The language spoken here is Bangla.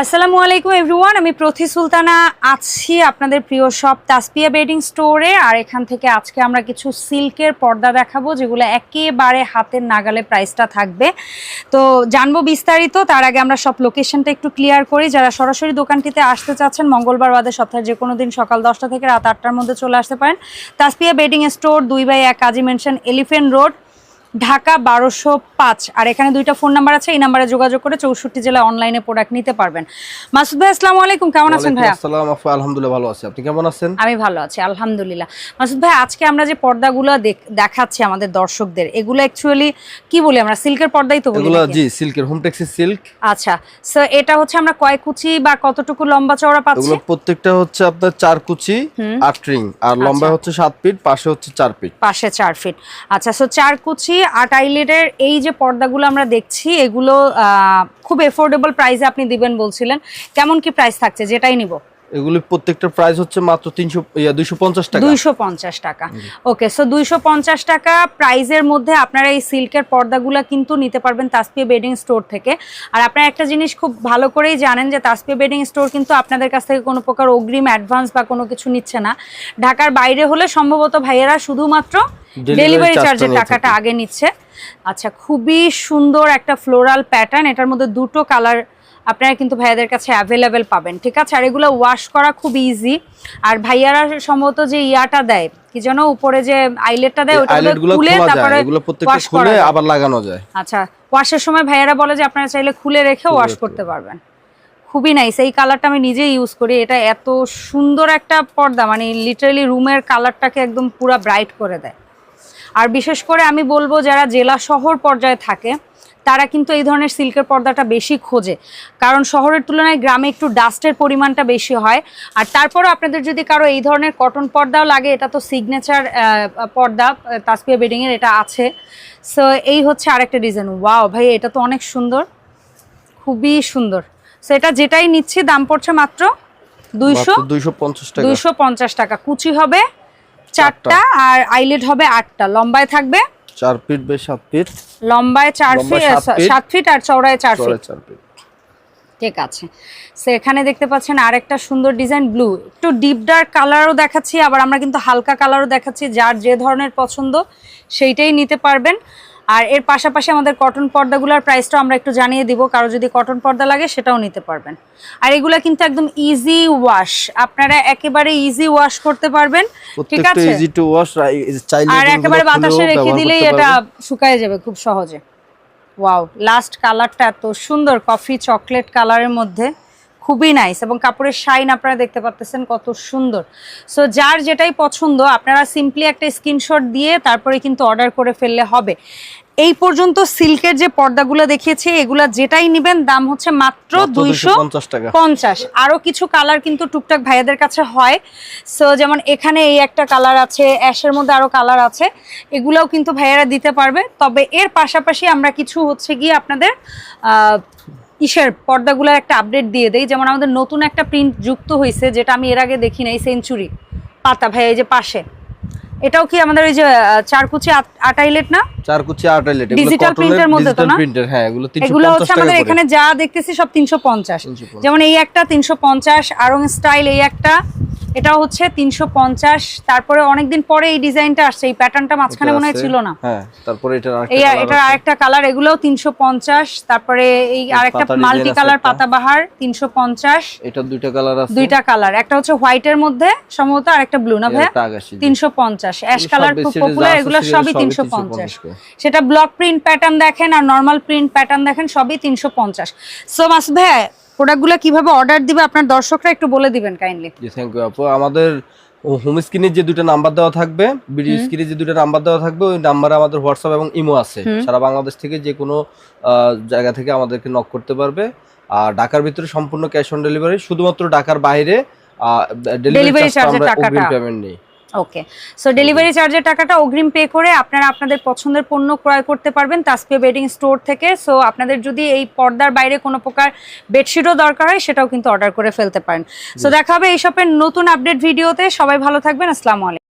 আসসালামু আলাইকুম এভরিওয়ান, আমি প্রথি সুলতানা আছি আপনাদের প্রিয় শপ তাসপিয়া বেডিং স্টোরে। আর এখান থেকে আজকে আমরা কিছু সিল্কের পর্দা দেখাবো, যেগুলো একেবারে হাতের নাগালে প্রাইসটা থাকবে। তো জানব বিস্তারিত, তার আগে আমরা সব লোকেশনটা একটু ক্লিয়ার করি। যারা সরাসরি দোকানটিতে আসতে চাচ্ছেন, মঙ্গলবার বাদে সপ্তাহে যে কোনো দিন সকাল দশটা থেকে রাত আটটার মধ্যে চলে আসতে পারেন। তাসপিয়া বেডিং স্টোর দুই বাই এক, Kazi mansion elephant road. Dhaka বারোশো পাঁচ। আর এখানে দুইটা ফোন নাম্বার আছে এই নাম্বারে যোগাযোগ করে চৌষট্টি জেলায় অনলাইনে প্রোডাক্ট নিতে পারবেন। মাসুদ ভাই আসসালামু আলাইকুম কেমন আছেন ভাই আসসালাম আলহামদুলিল্লাহ ভালো আছি। আপনি কেমন আছেন? আমি ভালো আছি আলহামদুলিল্লাহ। মাসুদ ভাই আজকে আমরা যে পর্দাগুলো দেখাচ্ছি আমাদের দর্শকদের এগুলো অ্যাকচুয়ালি কি বলি আমরা সিল্কের পর্দাই তো বলি এগুলো জি সিল্কের হোম টেক্সি সিল্ক আচ্ছা সো এটা হচ্ছে আমরা কয় কুচি বা কতটুকু লম্বা চওড়া পাচ্ছি? এগুলো প্রত্যেকটা হচ্ছে আপনার চার কুচি আট রিং। আর লম্বা আচ্ছা। হচ্ছে সাত ফিট পাশে হচ্ছে চার ফিট। পাশে চার ফিট। আচ্ছা সো চার কুচি আট আইলেটের এই যে পর্দাগুলো আমরা দেখছি, এগুলো খুব এফোর্ডেবল প্রাইসে আপনি দিবেন বলছিলেন। কেমন কি প্রাইস থাকছে? যেটাই নিব। এগুলি প্রত্যেকটা প্রাইস হচ্ছে মাত্র তিনশো দুইশো পঞ্চাশ টাকা। দুইশো পঞ্চাশ টাকা। ওকে সো দুইশো পঞ্চাশ টাকা প্রাইজের মধ্যে আপনারা এই সিল্কের পর্দাগুলো কিন্তু নিতে পারবেন তাসপিয়া বেডিং স্টোর থেকে। আর আপনারা একটা জিনিস খুব ভালো করেই জানেন যে তাসপিয়া বেডিং স্টোর কিন্তু আপনাদের কাছ থেকে কোনো প্রকার অগ্রিম অ্যাডভান্স বা কোনো কিছু নিচ্ছে না। ঢাকার বাইরে হলে সম্ভবত ভাইয়েরা শুধুমাত্র ডেলিভারি চার্জের টাকাটা আগে নিচ্ছে। আচ্ছা খুবই সুন্দর একটা ফ্লোরাল প্যাটার্ন এটার মধ্যে দুটো কালার আপনারা কিন্তু ভাইয়াদের কাছে অ্যাভেলেবেল পাবেন ঠিক আছে? আর এগুলো ওয়াশ করা খুব ইজি আর ভাইয়ারা সম্ভবত যে ইয়াটা দেয় কি যেন উপরে যে আইলেটটা দেয় ওটা খুলে তারপরে এগুলো প্রত্যেকটা খুলে আবার লাগানো যায়। আচ্ছা ওয়াশের সময় ভাইয়ারা বলে যে আপনারা চাইলে খুলে রেখে ওয়াশ করতে পারবেন। খুবই নাইস এই কালারটা আমি নিজেই ইউজ করি। এটা এত সুন্দর একটা পর্দা মানে লিটারালি রুমের কালারটাকে একদম পুরো ব্রাইট করে দেয়। আর বিশেষ করে আমি বলব যারা জেলা শহর পর্যায়ে থাকে তারা কিন্তু এই ধরনের সিল্কের পর্দাটা বেশি খোঁজে। কারণ শহরের তুলনায় গ্রামে একটু ডাস্টের পরিমাণটা বেশি হয়। আর তারপরও আপনাদের যদি কারও এই ধরনের কটন পর্দাও লাগে এটা তো সিগনেচার পর্দা তাসপিয়া বেডিংয়ের এটা আছে। সো এই হচ্ছে আরেকটা ডিজাইন ওয়াও ভাই এটা তো অনেক সুন্দর। খুবই সুন্দর। সো এটা যেটাই নিচ্ছি দাম পড়ছে মাত্র দুইশো দুইশো পঞ্চাশ টাকা। দুইশো পঞ্চাশ টাকা। কুচি হবে চারটা আর আইলেট হবে আটটা। লম্বায় থাকবে চার ফিট বাই সাত ফিট। লম্বায় চার ফিট সাত ফিট। আর চওড়ায় চার ফিট। চার ফিট। ঠিক আছে। সো এখানে দেখতে পাচ্ছেন আরেকটা সুন্দর ডিজাইন ব্লু। একটু ডিপ ডার্ক কালারও দেখাচ্ছি আবার আমরা কিন্তু হালকা কালারও দেখাচ্ছি। যার যে ধরনের পছন্দ সেইটাই নিতে পারবেন। আর এর পাশাপাশি আমাদের কটন পর্দাগুলোর প্রাইসটাও আমরা একটু জানিয়ে দিব কারও যদি কটন পর্দা লাগে সেটাও নিতে পারবেন। আর এগুলা কিন্তু একদম ইজি ওয়াশ আপনারা একেবারে ইজি ওয়াশ করতে পারবেন ঠিক আছে? ইজি টু ওয়াশ চাইলে আর একেবারে বাতাসে রেখে দিলেই এটা। শুকায় যাবে খুব সহজে। ওয়াও লাস্ট কালারটা এত সুন্দর কফি চকলেট কালারের মধ্যে। খুবই নাইস এবং কাপড়ের শাইন আপনারা দেখতে পাচ্ছেন কত সুন্দর। সো যার যেটাই পছন্দ আপনারা সিম্পলি একটা স্ক্রিনশট দিয়ে তারপরে কিন্তু অর্ডার করে ফেললে হবে। এই পর্যন্ত সিল্কের যে পর্দাগুলো দেখিয়েছি এগুলা যেটাই নেবেন দাম হচ্ছে মাত্র দুইশো 250 টাকা। পঞ্চাশ। আরও কিছু কালার কিন্তু টুকটাক ভাইয়াদের কাছে হয়। সো যেমন এখানে এই একটা কালার আছে অ্যাশের মধ্যে আরও কালার আছে। এগুলাও কিন্তু ভাইয়ারা দিতে পারবে। তবে এর পাশাপাশি আমরা কিছু হচ্ছে গিয়ে আপনাদের আহ, ইসের পর্দাগুলার একটা আপডেট দিয়ে দেয় যেমন আমাদের নতুন একটা প্রিন্ট যুক্ত হয়েছে যেটা আমি এর আগে দেখি নাই সেঞ্চুরি পাতা ভাই এই যে পাশে। এটাও কি আমাদের ওই যে চারকুচি আট- আটাইলেট না? মধ্যে তো না? প্রিন্টের হ্যাঁ এগুলো তিনশো এগুলো হচ্ছে আমাদের এখানে যা দেখতেছি সব তিনশো পঞ্চাশ। 350 যেমন এই একটা তিনশো পঞ্চাশ আরং স্টাইল এই একটা এটাও হচ্ছে তিনশো পঞ্চাশ। তারপরে অনেকদিন পরে এই ডিজাইনটা আসছে এই প্যাটার্নটা মাঝখানে মনে হয় ছিল না। হ্যাঁ তারপরে এটা এই আরেকটা কালার এগুলোও তারপরে এই আরেকটা মাল্টি কালার পাতাবাহার তিনশো পঞ্চাশ। এটা দুইটা কালার আছে। দুইটা কালার একটা হচ্ছে হোয়াইটের মধ্যে সম্ভবত আর একটা ব্লু না ভাই পঞ্চাশ। অ্যাশ কালার খুব পপুলার এগুলো সবই সবই তিনশো 350 পঞ্চাশ। করে। সেটা ব্লক প্রিন্ট প্যাটার্ন দেখেন আর নর্মাল প্রিন্ট প্যাটার্ন দেখেন সবই তিনশো পঞ্চাশ। সো মাসুদ ভাই প্রোডাক্টগুলো কীভাবে অর্ডার দিবে আপনার দর্শকরা একটু বলে দিবেন কাইন্ডলি থ্যাংক ইউ আপু। আমাদের হোম স্ক্রিনে যে দুটো নাম্বার দেওয়া থাকবে ভিডিও স্ক্রিনে যে দুটো নাম্বার দেওয়া থাকবে ওই নাম্বারে আমাদের হোয়াটসঅ্যাপ এবং ইমো আছে। সারা বাংলাদেশ থেকে যে কোনো জায়গা থেকে আমাদেরকে নক করতে পারবে। আর ঢাকার ভিতরে সম্পূর্ণ ক্যাশ অন ডেলিভারি শুধুমাত্র ঢাকার বাইরে ডেলিভারি চার্জ। অগ্রিম পেমেন্ট নেই। ওকে সো ডেলিভারি চার্জের টাকাটা অগ্রিম পে করে আপনারা আপনাদের পছন্দের পণ্য ক্রয় করতে পারবেন তাসপিয়া বেডিং স্টোর থেকে। সো আপনাদের যদি এই পর্দার বাইরে কোনো প্রকার বেডশিটও দরকার হয় সেটাও কিন্তু অর্ডার করে ফেলতে পারেন। সো দেখা হবে এই শপের নতুন আপডেট ভিডিওতে। সবাই ভালো থাকবেন। আসসালামু আলাইকুম।